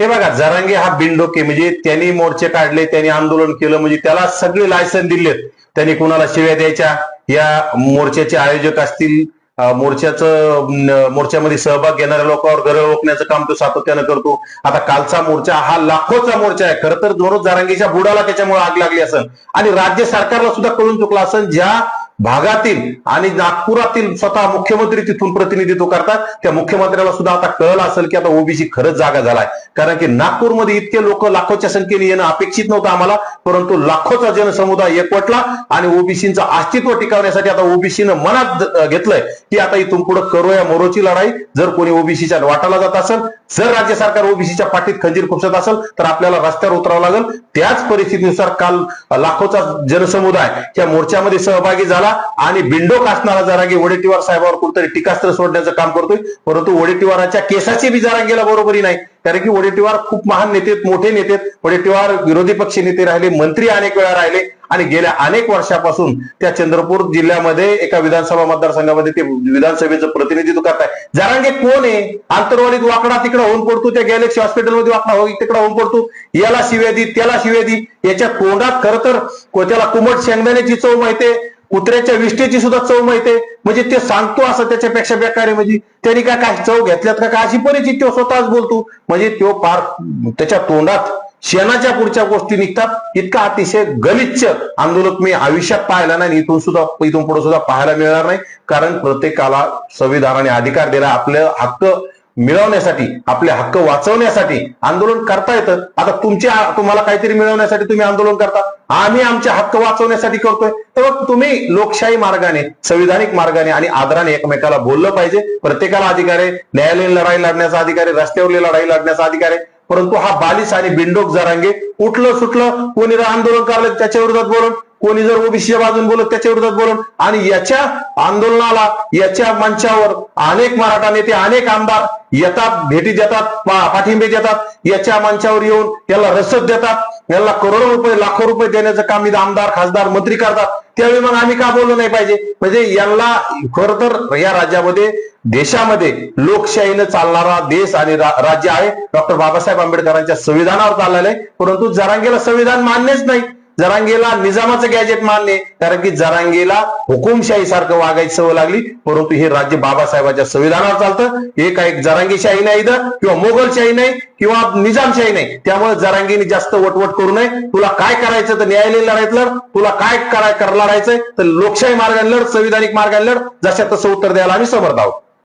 हे बघा जरांगे हा बिनडोके म्हणजे त्यांनी मोर्चे काढले त्यांनी आंदोलन केलं म्हणजे त्याला सगळे लायसन दिलेत. त्यांनी कुणाला शिव्या द्यायच्या? या मोर्चाचे आयोजक असतील मोर्चाचं मोर्चामध्ये सहभाग घेणाऱ्या लोकांवर घर रोखण्याचं काम तो सातत्यानं करतो. आता कालचा मोर्चा हा लाखोचा मोर्चा आहे. खरं तर दोनच जारांगीच्या बुडाला त्याच्यामुळे आग लागली असेल. आणि राज्य सरकारला सुद्धा कळून चुकला असेल ज्या भागातील आणि नागपुरातील स्वतः मुख्यमंत्री तिथून प्रतिनिधित्व करतात. त्या मुख्यमंत्र्याला सुद्धा आता कळलं असेल की आता ओबीसी खरंच जागा झालाय. कारण की नागपूरमध्ये इतके लोक लाखोच्या संख्येने येणं अपेक्षित नव्हतं आम्हाला. परंतु लाखोचा जनसमुदाय एकवटला आणि ओबीसीचं अस्तित्व टिकवण्यासाठी आता ओबीसीनं मनात घेतलंय की आता इथून पुढे करोया मोरोची लढाई. जर कोणी ओबीसीच्या वाटाला जात असेल जर राज्य सरकार ओबीसीच्या पाठीत खंजीर खुपसत असेल तर आपल्याला रस्त्यावर उतरावं लागेल. त्याच परिस्थितीनुसार काल लाखोचा जनसमुदाय त्या मोर्चामध्ये सहभागी झाला आणि बिंडो कासणारा जरांगे वडेट्टीवार साहेबांवर कुठेतरी टीकास्त्र सोडण्याचं काम करतोय. परंतु वडेट्टीवाराच्या केसाची बी जरांगेला बरोबरी नाही. कारण की वडेट्टीवार खूप महान नेते मोठे नेते वडेट्टीवार विरोधी पक्ष नेते राहिले मंत्री अनेक वेळा राहिले आणि गेल्या अनेक वर्षापासून त्या चंद्रपूर जिल्ह्यामध्ये एका विधानसभा मतदारसंघामध्ये ते विधानसभेचं प्रतिनिधित्व करताय. जरांगे कोण आहे? आंतरवाडीत वाकडा तिकडे होऊन पडतो त्या गॅलेक्सी हॉस्पिटलमध्ये वाकडा हो तिकडे होऊन पडतो. याला शिव्या दी त्याला शिवेदी दी. याच्या तोंडात खरं तर त्याला कुमट शेंगदाण्याची चव माहिती कुत्र्याच्या विष्टेची सुद्धा चव माहितीये म्हणजे ते सांगतो असं त्याच्यापेक्षा बेकार आहे. म्हणजे त्यांनी काय काय चव घेतल्यात का? काय अशी परिस्थिती तो स्वतःच बोलतो. म्हणजे तो फार त्याच्या तोंडात शेणाच्या पुढच्या गोष्टी निघतात. इतका अतिशय गलिच्छ आंदोलक मी आयुष्यात पाहिला नाही. इथून सुद्धा इथून पुढे सुद्धा पाहायला मिळणार नाही. कारण प्रत्येकाला संविधानाने अधिकार दिला. आपलं हक्क मिळवण्यासाठी आपले हक्क वाचवण्यासाठी आंदोलन करता येतं. आता तुमच्या तुम्हाला काहीतरी मिळवण्यासाठी तुम्ही आंदोलन करता. आम्ही आमचे हक्क वाचवण्यासाठी करतोय. तर तुम्ही लोकशाही मार्गाने संविधानिक मार्गाने आणि आदराने एकमेकाला बोललं पाहिजे. प्रत्येकाला अधिकार आहे. न्यायालयीन लढाई लढण्याचा अधिकार आहे. रस्त्यावरली लढाई लढण्याचा अधिकार आहे. परंतु हा बालिस आणि बिंडोक जरांगे उठलं सुटलं कोणी आंदोलन करलं त्याच्या विरोधात बोलून? कोणी जर ओबीसीच्या बाजून बोलत त्याच्या विरोधात बोलून आणि याच्या आंदोलनाला याच्या मंचावर अनेक मराठा नेते अनेक आमदार येतात भेटी देतात पाठिंबे देतात याच्या मंचावर येऊन याला रसद देतात याला करोडो रुपये लाखो रुपये देण्याचं काम इथं आमदार खासदार मंत्री करतात. त्यावेळी मग आम्ही का बोललो नाही पाहिजे? म्हणजे यांना खर तर या राज्यामध्ये देशामध्ये लोकशाहीनं चालणारा देश आणि रा- राज्य आहे. डॉक्टर बाबासाहेब आंबेडकरांच्या संविधानावर चाललेलं आहे. परंतु जरांगेला संविधान मान्यच नाही. जरांगेला निजामाचं गॅजेट मानले कारण की जरांगीला हुकुमशाही सारखं वागायची सवय लागली परंतु हे राज्य बाबासाहेबाच्या संविधानावर चालतं. हे एक जरांगीशाही नाही इथं किंवा मोगलशाही नाही किंवा निजामशाही नाही. त्यामुळे जरांगीने जास्त वटवट करू नये. तुला काय करायचं तर न्यायालयीन लढाईत लढ तुला काय कराय कर तर लोकशाही मार्गाने लढ संविधानिक मार्गाने लढ जशा तसं उत्तर द्यायला आम्ही समर्थ आहोत.